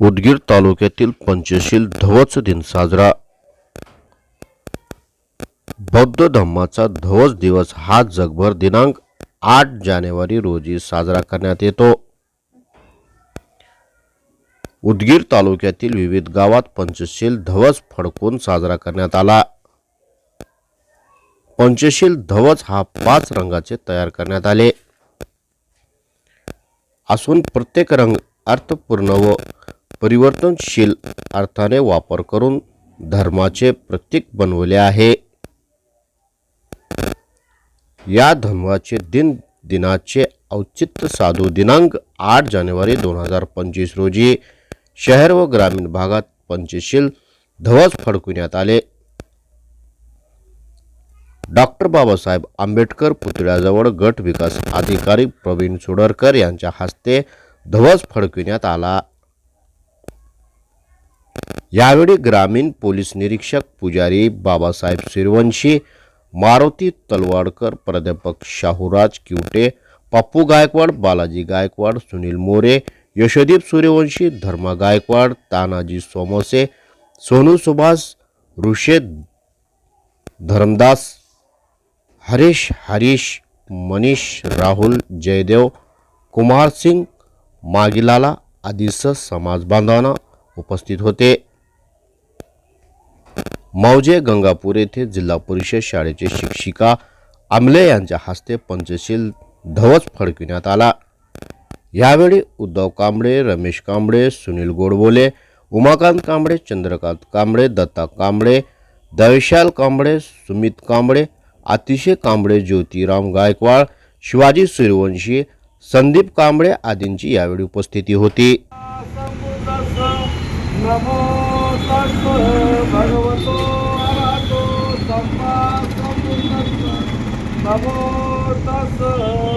उदगीर तालुक्यातील पंचशील ध्वज दिन साजरा. बौद्ध धम्माचा ध्वज दिवस हा जगभर दिनांक आठ जानेवारी रोजी साजरा करण्यात येतो. उदगीर तालुक्यातील विविध गावात पंचशील ध्वज फडकून साजरा करण्यात आला. पंचशील ध्वज हा पाच रंगाचे तयार करण्यात आले. असून प्रत्येक रंग अर्थपूर्ण व परिवर्तनशील अर्थाने वापर करून धर्माचे प्रतीक बनवले आहे. या धर्माचे दिन दिनाचे औचित्य साधू दिनांक आठ जानेवारी दोन हजार पंचवीस रोजी शहर व ग्रामीण भागात पंचशील ध्वज फडकविण्यात आले. डॉक्टर बाबासाहेब आंबेडकर पुतळ्याजवळ गट विकास अधिकारी प्रवीण सुडरकर यांच्या हस्ते ध्वज फडकविण्यात आला. यावेळी ग्रामीण पोलीस निरीक्षक पुजारी बाबासाहेब शिरवंशी मारुती तलवाडकर प्राध्यापक शाहूराज किवटे पप्पू गायकवाड बालाजी गायकवाड सुनील मोरे यशोदीप सूर्यवंशी धर्मा गायकवाड तानाजी सोमोसे सोनू सुभाष ऋषेद धरमदास हरीश हरीश मनीष राहुल जयदेव कुमार सिंग मागिलाला आदीसह समाज बांधवांना उपस्थित होते. मौजे गंगापूर येथे जिल्हा परिषद शाळेचे शिक्षिका आमले यांच्या हस्ते पंचशील ध्वज फडकविण्यात आला. यावेळी उद्धव कांबळे रमेश कांबळे सुनील गोडबोले उमाकांत कांबळे चंद्रकांत कांबळे दत्ता कांबळे दविशाल कांबळे सुमित कांबळे अतिशय कांबळे ज्योतिराम गायकवाड शिवाजी सूर्यवंशी संदीप कांबळे आदींची यावेळी उपस्थिती होती. संबुद्धस्स भगवतो अरहतो सम्मा नमो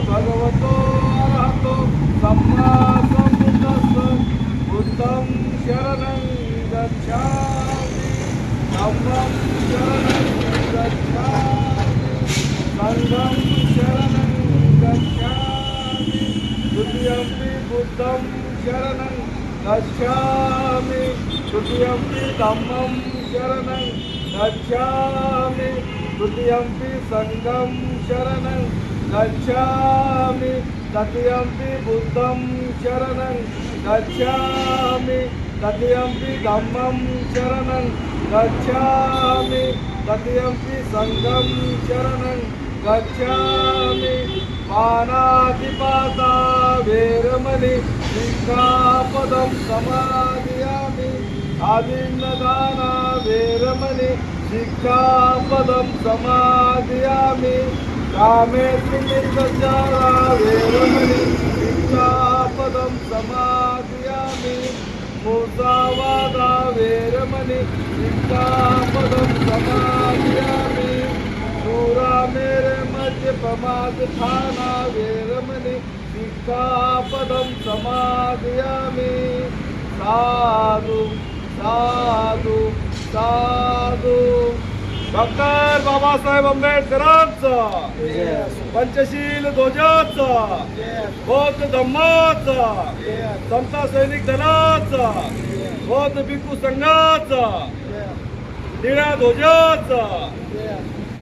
भगवतो अरहतो सम्मा संबुद्धस्स बुद्धं शरणं गच्छामि धम्मं शरणं गच्छामि संघं शरणं गच्छामि बुद्धं शरणं गच्छामि. तृतीयम्पि धम्मं शरणं गच्छामि। तृतीयम्पि सङ्घं शरणं गच्छामि। तृतीयम्पि बुद्धं शरणं गच्छामि। तृतीयम्पि धम्मं शरणं गच्छामि। तृतीयम्पि सङ्घं शरणं गच्छामि। पानातिपाता वेरमणि सिक्खापदं समादयामि। అభిన్నదాన వేరమణి శిక్షాపదం సమాధియామి. కామేశ్వర శిక్షాపదం సమాధియామి. మూసావాద వేరమణి శిక్షాపదం సమాధియామి. దూరా మేరే మధ్య ప్రమాద స్థానా శిక్షాపదం సమాధియామి. సాధు साधु साधु. डॉक्टर बाबासाहेब आंबेडकरांचा. पंचशील ध्वजाचा. बौद्ध धम्माचा. समता सैनिक दलाचा. बौद्ध भिक्खू संघाचा. निळ्या ध्वजाचा.